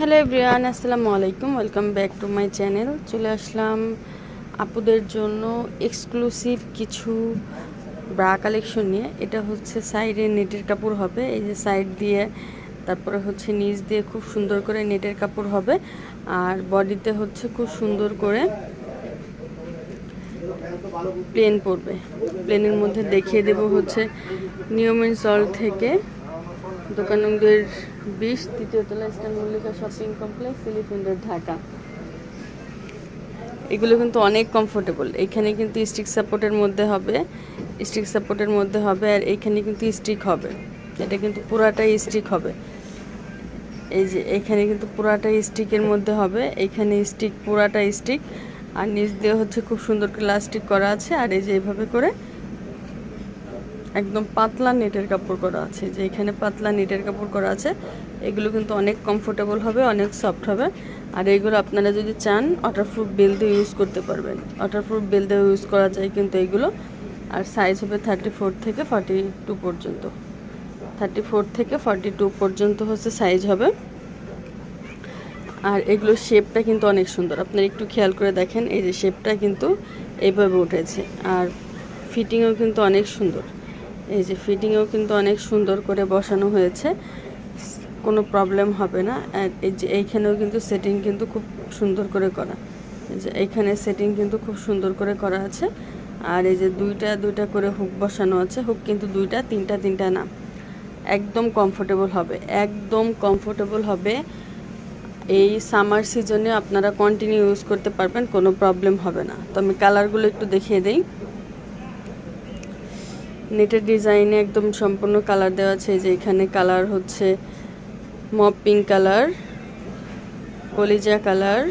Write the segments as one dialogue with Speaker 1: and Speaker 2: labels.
Speaker 1: Hello everyone, আসসালামু আলাইকুম। Welcome back to my channel চলে আসলাম আপুদের জন্য এক্সক্লুসিভ কিছু ব্রা কালেকশন নিয়ে। এটা হচ্ছে সাইডে নেটের কাপড় হবে। এই যে সাইড দিয়ে, তারপরে হচ্ছে নিচ দিয়ে খুব সুন্দর করে নেটের কাপড় হবে। আর বডিতে হচ্ছে খুব সুন্দর করে প্লেন পরবে। প্লেনের মধ্যে দেখিয়ে দেব হচ্ছে নিয়মের সল থেকে। দোকান নম্বর বিশ, তৃতীয় তলা ইস্টার্ন মল্লিকা শপিং কমপ্লেক্স এলিফেন্টের ঢাকা। এগুলো কিন্তু অনেক কমফোর্টেবল এখানে কিন্তু স্টিক সাপোর্টের মধ্যে হবে স্টিক সাপোর্টের মধ্যে হবে আর এইখানে কিন্তু স্টিক হবে। এটা কিন্তু পুরাটাই স্টিক হবে। এই যে এখানে কিন্তু পুরাটাই স্টিকের মধ্যে হবে এখানে স্টিক পুরাটা স্টিক আর নিচ দিয়ে হচ্ছে খুব সুন্দর করে লাস্টিক করা আছে, আর এই যে এইভাবে করে একদম পাতলা নেটের কাপড় করা আছে। যে এখানে পাতলা নেটের কাপড় করা আছে, এগুলো কিন্তু অনেক কমফোর্টেবল হবে, অনেক সফট হবে। আর এগুলো আপনারা যদি চান ওয়াটারপ্রুফ বেল দিয়ে ইউজ করতে পারবেন। ওয়াটারপ্রুফ বেল দিয়ে ইউজ করা যায় কিন্তু এগুলো। আর সাইজ হবে থার্টি ফোর থেকে ফর্টি টু পর্যন্ত। থার্টি ফোর থেকে ফর্টি টু পর্যন্ত হচ্ছে সাইজ হবে। আর এগুলোর শেপটা কিন্তু অনেক সুন্দর। আপনারা একটু খেয়াল করে দেখেন, এই যে শেপটা কিন্তু এইভাবে উঠেছে। আর ফিটিংও কিন্তু অনেক সুন্দর। এই যে ফিটিংও কিন্তু অনেক সুন্দর করে বসানো হয়েছে। কোনো প্রবলেম হবে না। এই যে এইখানেও কিন্তু সেটিং কিন্তু খুব সুন্দর করে করা। এই যে এইখানে সেটিং কিন্তু খুব সুন্দর করে করা আছে। আর এই যে দুইটা দুইটা করে হুক বসানো আছে। হুক কিন্তু দুইটা, তিনটা তিনটা না। একদম কমফোর্টেবল হবে। একদম কমফোর্টেবল হবে। এই সামার সিজনে আপনারা কন্টিনিউ ইউজ করতে পারবেন। কোনো প্রবলেম হবে না। তো আমি কালারগুলো একটু দেখিয়ে দিই। নেটের ডিজাইনে একদম সম্পূর্ণ কালার দেওয়া আছে। যে এখানে কালার হচ্ছে মপ পিঙ্ক কালার, কলিজা কালার,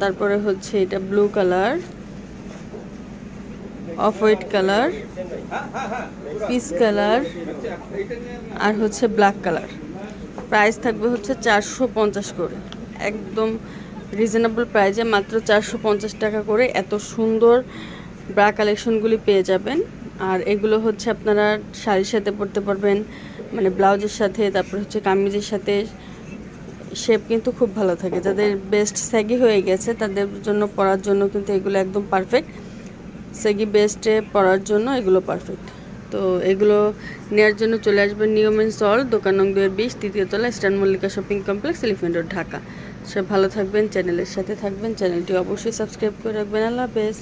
Speaker 1: তারপরে হচ্ছে এটা blue colour, off white colour, peach colour, আর হচ্ছে ব্ল্যাক কালার। প্রাইস থাকবে হচ্ছে চারশো পঞ্চাশ করে। একদম রিজনেবল প্রাইজে মাত্র চারশো পঞ্চাশ টাকা করে এত সুন্দর ব্রা কালেকশনগুলি পেয়ে যাবেন। আর এগুলো হচ্ছে আপনারা শাড়ির সাথে পরতে পারবেন মানে ব্লাউজের সাথে, তারপর হচ্ছে কামিজের সাথে। শেপ কিন্তু খুব ভালো থাকে। যাদের বেস্ট স্যাগি হয়ে গেছে, তাদের জন্য পরার জন্য কিন্তু এগুলো একদম পারফেক্ট স্যাগি বেস্টে পরার জন্য এগুলো পারফেক্ট তো এগুলো নেওয়ার জন্য চলে আসবেন নিয়মেন সল দোকান নং দুয়ের বিশ, তৃতীয় তলা স্টান Mallika shopping complex elephant road Dhaka. সব ভালো থাকবেন চ্যানেলের সাথে থাকবেন। চ্যানেলটি অবশ্যই সাবস্ক্রাইব করে রাখবেন। আল্লাহ হাফেজ।